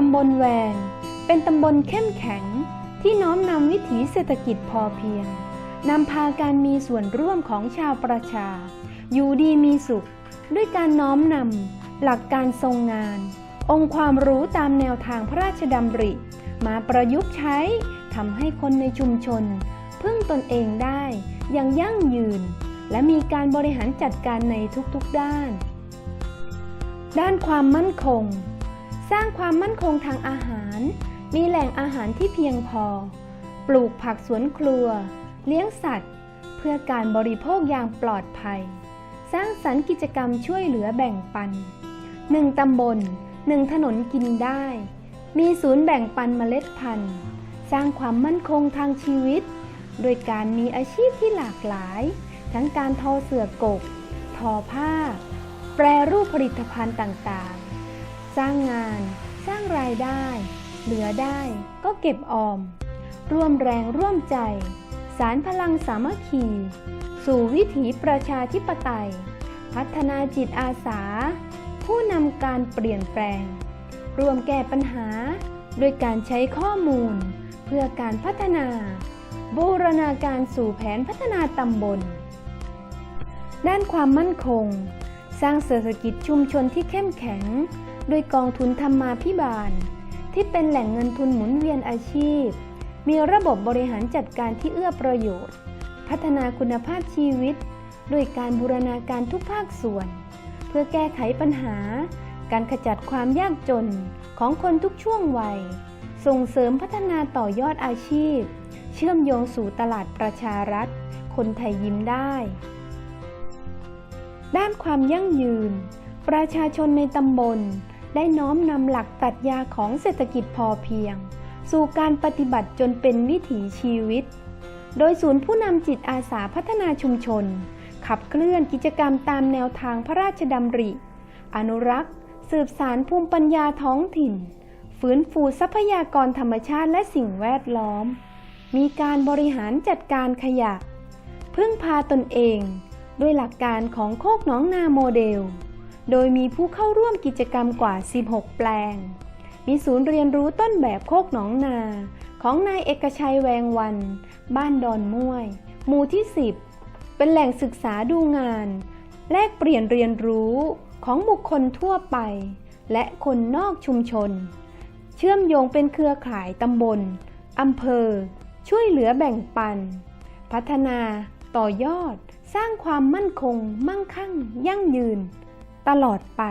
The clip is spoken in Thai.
ตำบลแวง เป็นตำบลเข้มแข็งที่น้อมนำวิถีเศรษฐกิจพอเพียงนำพาการมีส่วนร่วมของชาวประชา อยู่ดีมีสุข ด้วยการน้อมนำหลักการทรงงาน องค์ความรู้ตามแนวทางพระราชดำริ มาประยุกต์ใช้ทำให้คนในชุมชน พึ่งตนเองได้อย่างยั่งยืน และมีการบริหารจัดการในทุกๆด้าน ด้านความมั่นคง สร้างความมั่นคงทางอาหาร มีแหล่งอาหารที่เพียงพอ ปลูกผักสวนครัว เลี้ยงสัตว์ เพื่อการบริโภคอย่างปลอดภัย สร้างสรรค์กิจกรรมช่วยเหลือแบ่งปันหนึ่งตำบลหนึ่งถนนกินได้ มีศูนย์แบ่งปันเมล็ดพันธุ์ สร้างความมั่นคงทางชีวิต โดยการมีอาชีพที่หลากหลาย ทั้งการทอเสือกก ทอผ้า แปรรูปผลิตภัณฑ์ต่างๆ สร้างงาน สร้างรายได้ เหลือได้ก็เก็บออม ร่วมแรงร่วมใจ สารพลังสามัคคี สู่วิถีประชาธิปไตย พัฒนาจิตอาสา ผู้นำการเปลี่ยนแปลงรวมแก้ปัญหาโดยการใช้ข้อมูล เพื่อการพัฒนา บูรณาการสู่แผนพัฒนาตำบล ด้านความมั่นคง สร้างเศรษฐกิจชุมชนที่เข้มแข็ง โดยกองทุนธรรมาภิบาล ที่เป็นแหล่งเงินทุนหมุนเวียนอาชีพ มีระบบบริหารจัดการที่เอื้อประโยชน์ พัฒนาคุณภาพชีวิต โดยการบูรณาการทุกภาคส่วน เพื่อแก้ไขปัญหา การขจัดความยากจนของคนทุกช่วงวัย ส่งเสริมพัฒนาต่อยอดอาชีพ เชื่อมโยงสู่ตลาดประชารัฐ คนไทยยิ้มได้ ด้านความยั่งยืน ประชาชนในตำบล ได้น้อมนำหลักปรัชญาของเศรษฐกิจพอเพียง สู่การปฏิบัติจนเป็นวิถีชีวิต โดยศูนย์ผู้นำจิตอาสาพัฒนาชุมชน ขับเคลื่อนกิจกรรมตามแนวทางพระราชดำริ อนุรักษ์ สืบสารภูมิปัญญาท้องถิ่น ฟื้นฟูทรัพยากรธรรมชาติและสิ่งแวดล้อม มีการบริหารจัดการขยะ พึ่งพาตนเอง ด้วยหลักการของโคกหนองนาโมเดล โดยมีผู้เข้าร่วมกิจกรรมกว่า 16 แปลง มีศูนย์เรียนรู้ต้นแบบโคกหนองนา ของนายเอกชัยแวงวัน บ้านดอนม่วย หมู่ที่ 10 เป็นแหล่งศึกษาดูงาน แลกเปลี่ยนเรียนรู้ของบุคคลทั่วไป และคนนอกชุมชน เชื่อมโยงเป็นเครือข่ายตำบลอำเภอ ช่วยเหลือแบ่งปัน พัฒนา ต่อยอด สร้างความมั่นคง มั่งคั่ง ยั่งยืน ตลอดไป